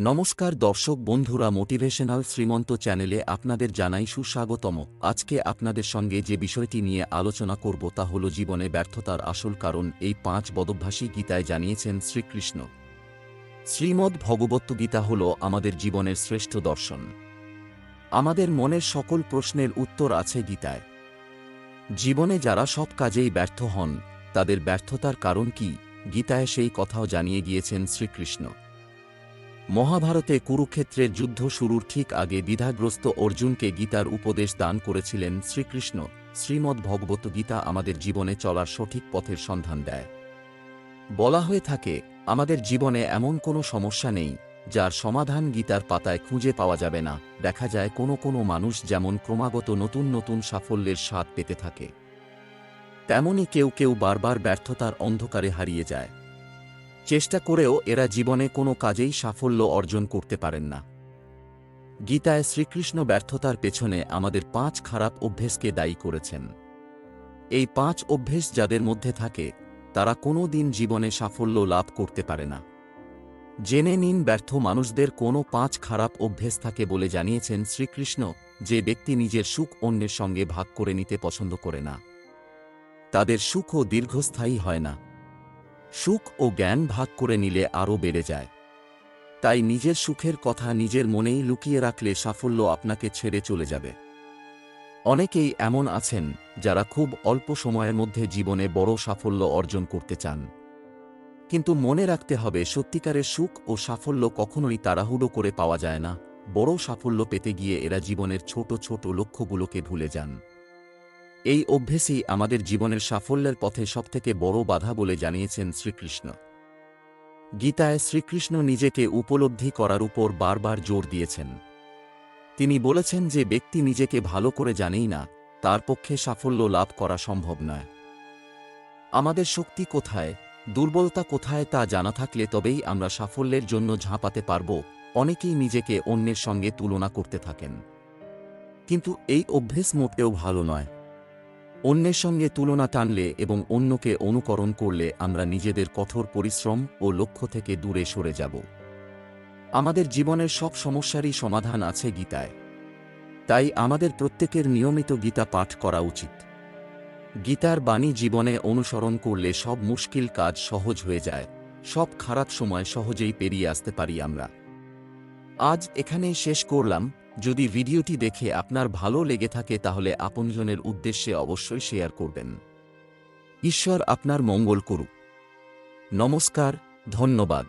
নমস্কার দর্শক বন্ধুরা মোটিভেশনাল শ্রীমন্ত চ্যানেলে আপনাদের জানাই সুস্বাগতম। আজকে আপনাদের সঙ্গে যে বিষয়টি নিয়ে আলোচনা করব তা হল জীবনে ব্যর্থতার আসল কারণ এই পাঁচ বদভ্যাসী গীতায় জানিয়েছেন শ্রীকৃষ্ণ। শ্রীমদ্ ভগবত গীতা হল আমাদের জীবনের শ্রেষ্ঠ দর্শন। আমাদের মনের সকল প্রশ্নের উত্তর আছে গীতায়। জীবনে যারা সব কাজেই ব্যর্থ হন, তাদের ব্যর্থতার কারণ কি? গীতায় সেই কথাও জানিয়ে গিয়েছেন শ্রীকৃষ্ণ। মহাভারতে কুরুক্ষেত্রের যুদ্ধ শুরুর ঠিক আগে দ্বিধাগ্রস্ত অর্জুনকে গীতার উপদেশ দান করেছিলেন শ্রীকৃষ্ণ। শ্রীমদ্ ভগবত গীতা আমাদের জীবনে চলার সঠিক পথের সন্ধান দেয়। বলা হয়ে থাকে, আমাদের জীবনে এমন কোনো সমস্যা নেই, যার সমাধান গীতার পাতায় খুঁজে পাওয়া যাবে না। দেখা যায় কোনো কোনো মানুষ যেমন ক্রমাগত নতুন নতুন সাফল্যের স্বাদ পেতে থাকে, তেমনি কেউ কেউ বারবার ব্যর্থতার অন্ধকারে হারিয়ে যায়। চেষ্টা করেও এরা জীবনে কোনো কাজেই সাফল্য অর্জন করতে পারেন না। গীতায় শ্রীকৃষ্ণ ব্যর্থতার পেছনে আমাদের পাঁচ খারাপ অভ্যেসকে দায়ী করেছেন। এই পাঁচ অভ্যেস যাদের মধ্যে থাকে, তারা কোনো দিন জীবনে সাফল্য লাভ করতে পারে না। জেনে নিন ব্যর্থ মানুষদের কোনো পাঁচ খারাপ অভ্যেস থাকে বলে জানিয়েছেন শ্রীকৃষ্ণ, যে ব্যক্তি নিজের সুখ অন্যের সঙ্গে ভাগ করে নিতে পছন্দ করে না। তাদের সুখও দীর্ঘস্থায়ী হয় না। সুখ ও জ্ঞান ভাগ করে নিলে আরও বেড়ে যায়। তাই নিজের সুখের কথা নিজের মনেই লুকিয়ে রাখলে সাফল্য আপনাকে ছেড়ে চলে যাবে। অনেকেই এমন আছেন যারা খুব অল্প সময়ের মধ্যে জীবনে বড় সাফল্য অর্জন করতে চান। কিন্তু মনে রাখতে হবে সত্যিকারের সুখ ও সাফল্য কখনোই তাড়াহুড়ো করে পাওয়া যায় না। বড় সাফল্য পেতে গিয়ে এরা জীবনের ছোট ছোট লক্ষ্যগুলোকে ভুলে যান। এই অভ্যেসই আমাদের জীবনের সাফল্যের পথে সবথেকে বড় বাধা বলে জানিয়েছেন শ্রীকৃষ্ণ। গীতায় শ্রীকৃষ্ণ নিজেকে উপলব্ধি করার উপর বারবার জোর দিয়েছেন। তিনি বলেছেন যে ব্যক্তি নিজেকে ভালো করে জানেই না, তার পক্ষে সাফল্য লাভ করা সম্ভব নয়। আমাদের শক্তি কোথায়, দুর্বলতা কোথায় তা জানা থাকলে তবেই আমরা সাফল্যের জন্য ঝাঁপাতে পারব, অনেকেই নিজেকে অন্যের সঙ্গে তুলনা করতে থাকেন। কিন্তু এই অভ্যেস মোটেও ভালো নয়। অন্যের সঙ্গে তুলনা টানলে এবং অন্যকে অনুকরণ করলে আমরা নিজেদের কঠোর পরিশ্রম ও লক্ষ্য থেকে দূরে সরে যাব। আমাদের জীবনের সব সমস্যারই সমাধান আছে গীতায়। তাই আমাদের প্রত্যেকের নিয়মিত গীতা পাঠ করা উচিত। গীতার বাণী জীবনে অনুসরণ করলে সব মুশকিল কাজ সহজ হয়ে যায়, সব খারাপ সময় সহজেই পেরিয়ে আসতে পারি আমরা। আজ এখানেই শেষ করলাম। যদি ভিডিওটি দেখে আপনার ভালো লেগে থাকে তাহলে আপনজনের উদ্দেশ্যে অবশ্যই শেয়ার করবেন। ঈশ্বর আপনার মঙ্গল করুক। নমস্কার, ধন্যবাদ।